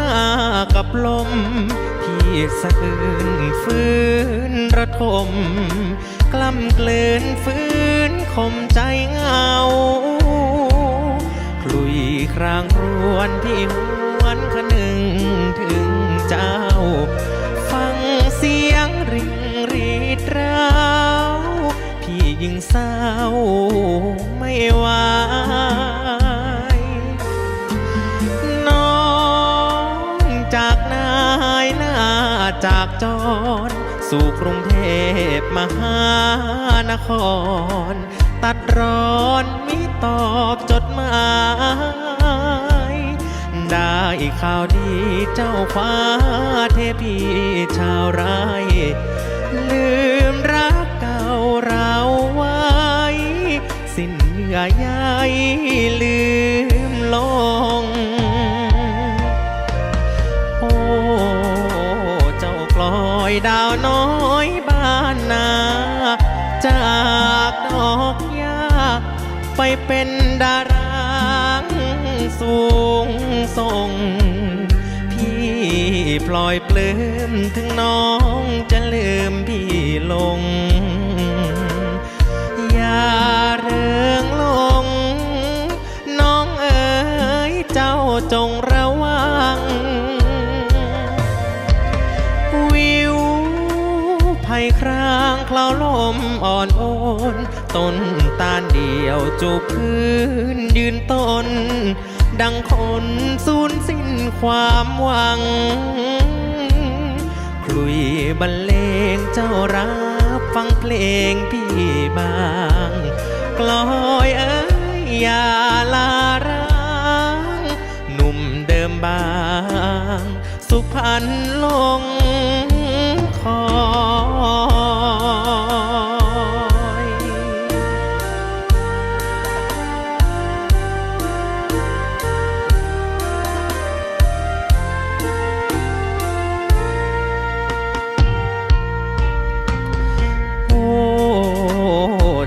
มากับลม ที่สะอื้นฟื้นระทม กล้ำเกลืนฟื้นคมใจเงาคลุยครางรวนที่หวนคนึงถึงเจ้า ฟังเสียงริงรีดร้าว พี่ยิ่งเศร้าไม่วน้ จากจร สู่กรุงเทพมหานคร ตัดร้อนมิตอบจดหมายได้ข่าวดีเจ้าคว้าเทพีชาวไร่ลืมรักเก่าเราไว้ สิ้นเหยื่อใยลื เป็นดาราสูงส่ง พี่ปล่อยปลื้มถึงน้องจะลืมพี่ลง อย่าเริงลง น้องเอ๋ยเจ้าจงระวัง ครางคลาวลมอ่อนโอนต้นตาลเดียวจูบพื้นยืนต้น ดังคนสูญสิ้นความหวัง คลุยบรรเลงเจ้ารับฟังเพลงพี่บางกลอยเอ้ยอย่าลาร้างหนุ่มเดิมบาง สุพรรณลง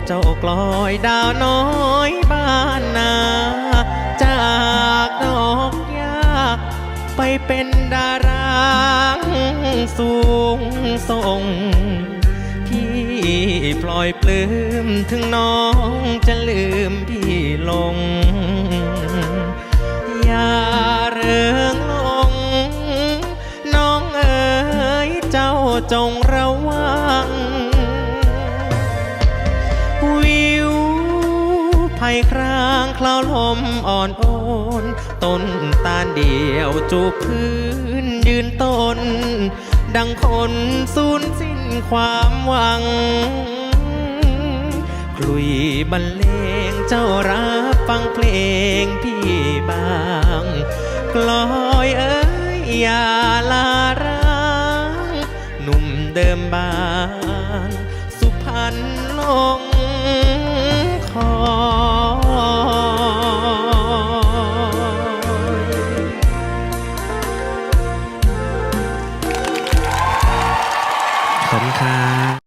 เจ้ากลอยดาวน้อยบ้านนา จากดอกหญ้าไปเป็นดาราสูงส่ง พี่ปล่อยปลื้มถึงน้องจะลืมพี่ลง อย่าเริงลง น้องเอ๋ยเจ้าจงร ภัยครางคลาวลมอ่อนโอนต้นตาลเดียวจูบพื้นยืนต้น ดังคนสูญสิ้นความหวังคลุยบรรเลงเจ้ารับฟังเพลงพี่บางกลอยเอ้ยอย่าลาร้างหนุ่มเดิมบาง สุพรรณลง ขอบคุณครับ